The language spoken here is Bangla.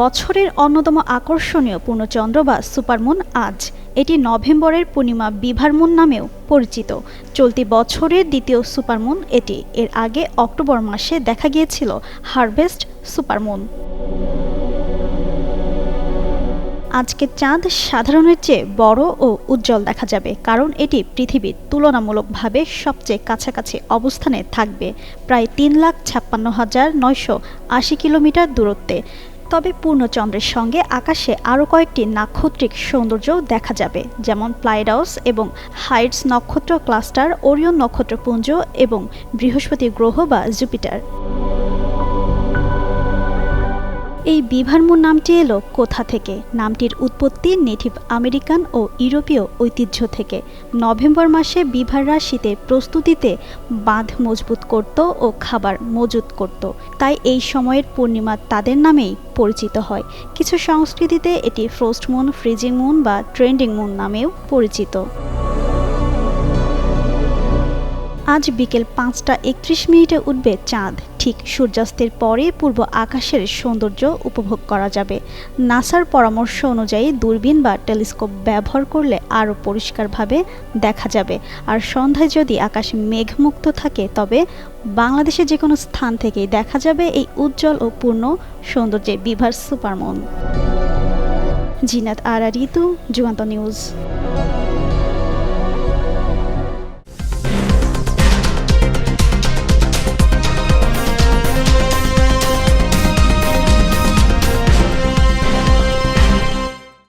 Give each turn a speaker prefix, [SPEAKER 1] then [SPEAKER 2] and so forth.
[SPEAKER 1] বছরের অন্যতম আকর্ষণীয় পূর্ণচন্দ্র বা সুপারমুন আজ। এটি নভেম্বরের পূর্ণিমা বিভার মুন নামেও পরিচিত। চলতি বছরের দ্বিতীয় সুপারমুন এটি। এর আগে অক্টোবর মাসে দেখা গিয়েছিল হারভেস্ট সুপারমুন। আজকে চাঁদ সাধারণের চেয়ে বড় ও উজ্জ্বল দেখা যাবে, কারণ এটি পৃথিবীর তুলনামূলকভাবে সবচেয়ে কাছাকাছি অবস্থানে থাকবে। প্রায় তিন লাখ ছাপ্পান্ন হাজার নয়শো আশি কিলোমিটার দূরত্বে। তবে পূর্ণচন্দ্রের সঙ্গে আকাশে আরও কয়েকটি নাক্ষত্রিক সৌন্দর্যও দেখা যাবে, যেমন প্লাইডাউস এবং হাইটস নক্ষত্র ক্লাস্টার, ওরিয়ন নক্ষত্রপুঞ্জ এবং বৃহস্পতি গ্রহ বা জুপিটার। এই বিভারমুন নামটি এলো কোথা থেকে? নামটির উৎপত্তি নেটিভ আমেরিকান ও ইউরোপীয় ঐতিহ্য থেকে। নভেম্বর মাসে বিভাররা শীতের প্রস্তুতিতে বাঁধ মজবুত করত ও খাবার মজুত করত। তাই এই সময়ের পূর্ণিমা তাদের নামেই পরিচিত হয়। কিছু সংস্কৃতিতে এটি ফ্রোস্ট মুন, ফ্রিজিং মুন বা ট্রেন্ডিং মুন নামেও পরিচিত। আজ বিকেল পাঁচটা একত্রিশ মিনিটে উঠবে চাঁদ। ঠিক সূর্যাস্তের পরে পূর্ব আকাশের সৌন্দর্য উপভোগ করা যাবে। নাসার পরামর্শ অনুযায়ী দূরবীন বা টেলিস্কোপ ব্যবহার করলে আরও পরিষ্কারভাবে দেখা যাবে। আর সন্ধ্যায় যদি আকাশ মেঘমুক্ত থাকে, তবে বাংলাদেশের যে কোনো স্থান থেকেই দেখা যাবে এই উজ্জ্বল ও পূর্ণ সৌন্দর্যে বিভার সুপারমুন। জিনাত আর, ঋতু, যুগান্ত নিউজ।